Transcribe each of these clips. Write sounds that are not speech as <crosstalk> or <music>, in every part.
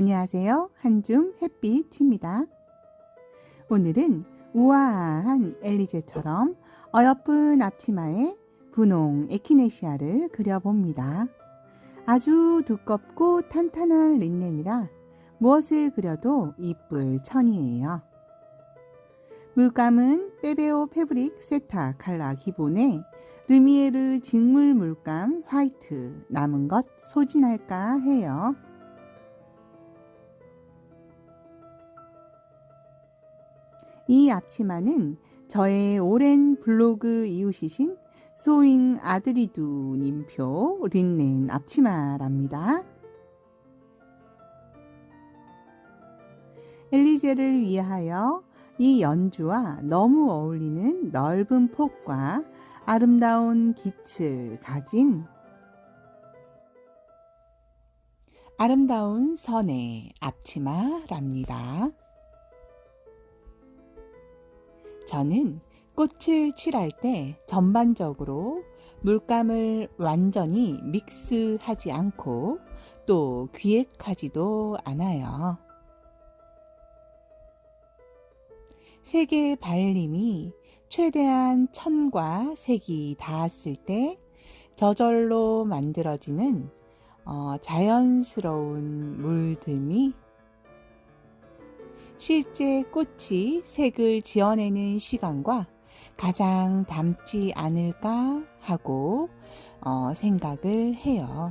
안녕하세요. 한줌 햇빛입니다. 오늘은 우아한 엘리제처럼 어여쁜 앞치마에 분홍 에키네시아를 그려봅니다. 아주 두껍고 탄탄한 린넨이라 무엇을 그려도 이쁠 천이에요. 물감은 빼베오 패브릭 세타 칼라 기본에 르미에르 직물 물감 화이트 남은 것 소진할까 해요. 이 앞치마는 저의 오랜 블로그 이웃이신 소잉 아드리두 님표 린넨 앞치마랍니다. 엘리제를 위하여 이 연주와 너무 어울리는 넓은 폭과 아름다운 빛을 가진 아름다운 선의 앞치마랍니다. 저는 꽃을 칠할 때 전반적으로 물감을 완전히 믹스하지 않고 또 기획하지도 않아요. 색의 발림이 최대한 천과 색이 닿았을 때 저절로 만들어지는 어, 자연스러운 물듦이 실제 꽃이 색을 지어내는 시간과 가장 닮지 않을까 하고 어, 생각을 해요.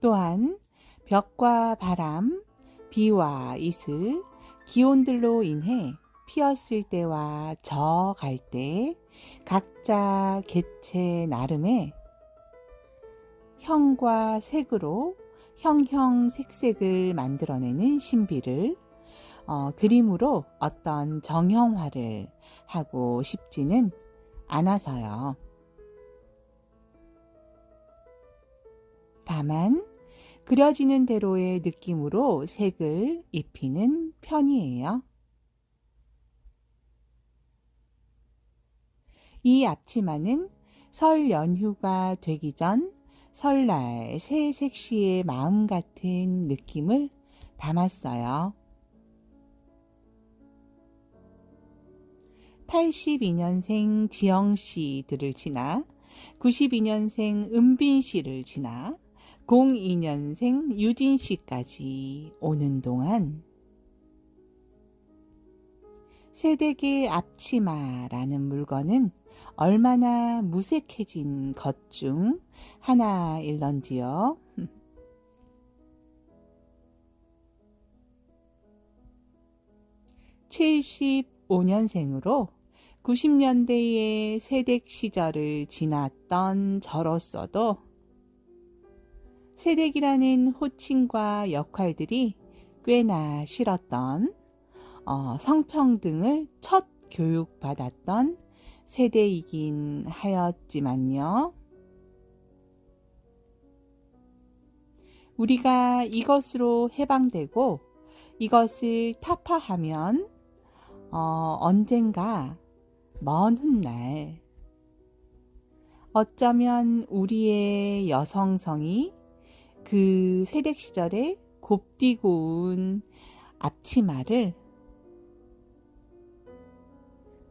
또한 벽과 바람, 비와 이슬, 기온들로 인해 피었을 때와 져갈 때 각자 개체 나름의 형과 색으로 형형색색을 만들어내는 신비를 어, 그림으로 어떤 정형화를 하고 싶지는 않아서요. 다만 그려지는 대로의 느낌으로 색을 입히는 편이에요. 이 앞치마는 설 연휴가 되기 전 설날 새 색시의 마음 같은 느낌을 담았어요. 82년생 지영 씨들을 지나 92년생 은빈 씨를 지나 02년생 유진 씨까지 오는 동안 세대계 앞치마라는 물건은 얼마나 무색해진 것 중 하나일런지요. 75년생으로 <laughs> 90년대의 세댁 시절을 지났던 저로서도 세댁이라는 호칭과 역할들이 꽤나 싫었던 어, 성평등을 첫 교육받았던 세대이긴 하였지만요. 우리가 이것으로 해방되고 이것을 타파하면 어, 언젠가 먼 훗날 어쩌면 우리의 여성성이 그 세댁 시절에 곱디고 온 앞치마를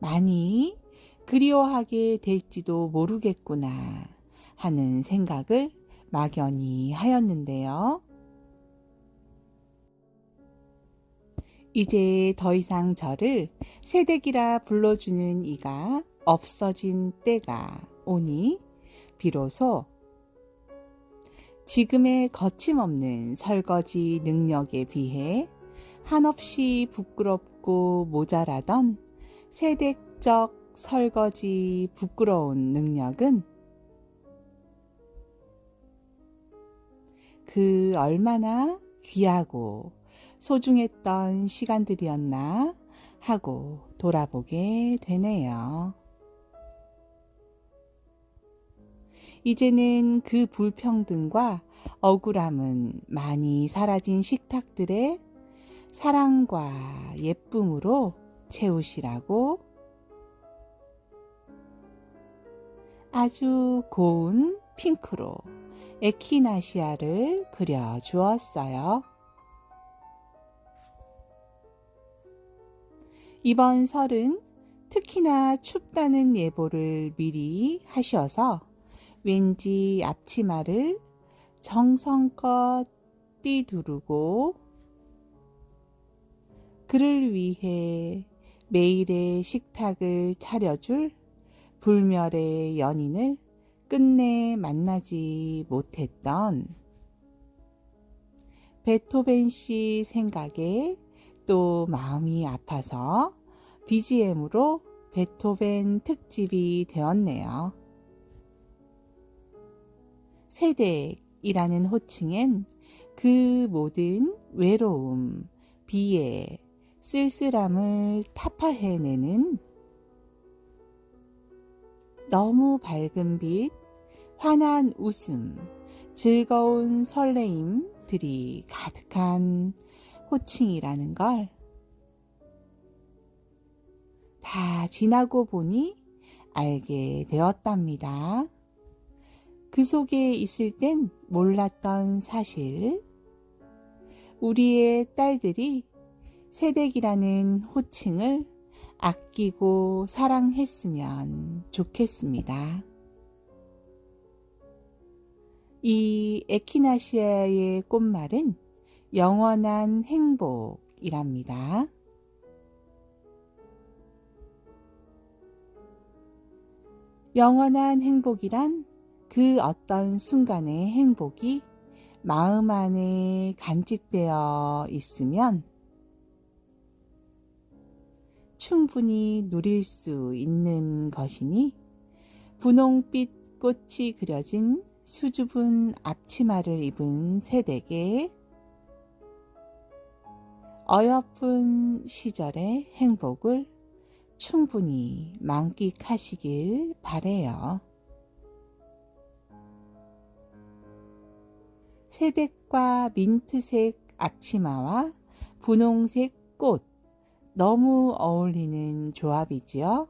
많이 그리워하게 될지도 모르겠구나 하는 생각을 막연히 하였는데요. 이제 더 이상 저를 세댁이라 불러주는 이가 없어진 때가 오니 비로소 지금의 거침없는 설거지 능력에 비해 한없이 부끄럽고 모자라던 세댁적 설거지 부끄러운 능력은 그 얼마나 귀하고 소중했던 시간들이었나 하고 돌아보게 되네요. 이제는 그 불평등과 억울함은 많이 사라진 식탁들의 사랑과 예쁨으로 채우시라고 아주 고운 핑크로 에키나시아를 그려 주었어요. 이번 설은 특히나 춥다는 예보를 미리 하셔서 왠지 앞치마를 정성껏 띠두르고 그를 위해 매일의 식탁을 차려줄 불멸의 연인을 끝내 만나지 못했던 베토벤 씨 생각에 또 마음이 아파서 BGM으로 베토벤 특집이 되었네요. 세덱이라는 호칭엔 그 모든 외로움, 비애, 쓸쓸함을 타파해내는 너무 밝은 빛, 환한 웃음, 즐거운 설레임들이 가득한 호칭이라는 걸 다 지나고 보니 알게 되었답니다. 그 속에 있을 땐 몰랐던 사실. 우리의 딸들이 세댁이라는 호칭을 아끼고 사랑했으면 좋겠습니다. 이 에키나시아의 꽃말은 영원한 행복이랍니다. 영원한 행복이란 그 어떤 순간의 행복이 마음 안에 간직되어 있으면 충분히 누릴 수 있는 것이니 분홍빛 꽃이 그려진 수줍은 앞치마를 입은 새댁의 어여쁜 시절의 행복을 충분히 만끽하시길 바래요. 새댁과 민트색 앞치마와 분홍색 꽃 너무 어울리는 조합이지요.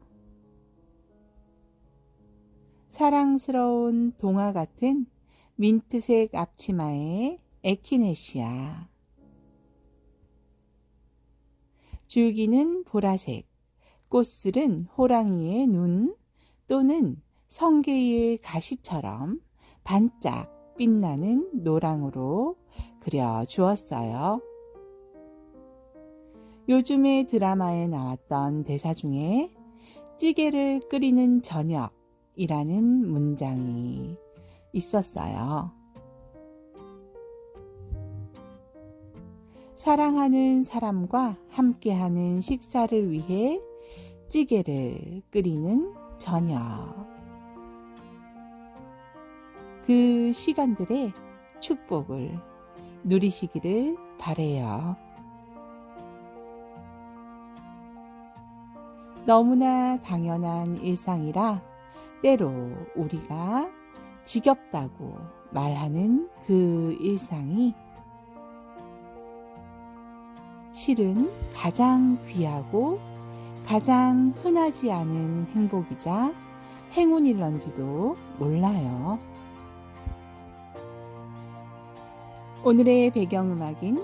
사랑스러운 동화 같은 민트색 앞치마의 에키네시아. 줄기는 보라색, 꽃슬은 호랑이의 눈 또는 성게의 가시처럼 반짝 빛나는 노랑으로 그려 주었어요. 요즘의 드라마에 나왔던 대사 중에 찌개를 끓이는 저녁이라는 문장이 있었어요. 사랑하는 사람과 함께하는 식사를 위해 찌개를 끓이는 저녁. 그 시간들의 축복을 누리시기를 바래요. 너무나 당연한 일상이라 때로 우리가 지겹다고 말하는 그 일상이 실은 가장 귀하고 가장 흔하지 않은 행복이자 행운일런지도 몰라요. 오늘의 배경음악인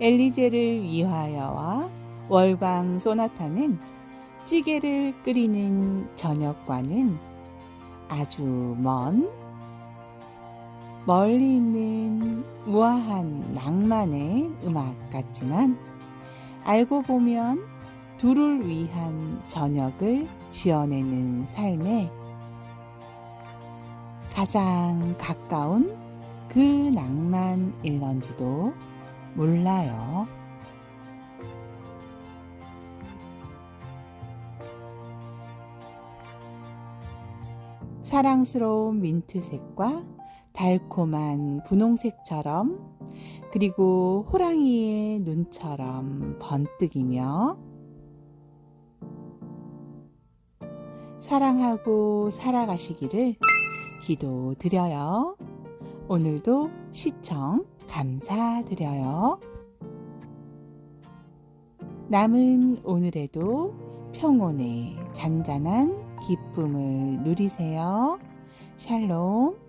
엘리제를 위하여와 월광 소나타는 찌개를 끓이는 저녁과는 아주 먼 멀리 있는 우아한 낭만의 음악 같지만 알고 보면 둘을 위한 저녁을 지어내는 삶에 가장 가까운 그 낭만일런지도 몰라요. 사랑스러운 민트색과 달콤한 분홍색처럼 그리고 호랑이의 눈처럼 번뜩이며 사랑하고 살아가시기를 기도드려요. 오늘도 시청 감사드려요. 남은 오늘에도 평온의 잔잔한 기쁨을 누리세요. 샬롬.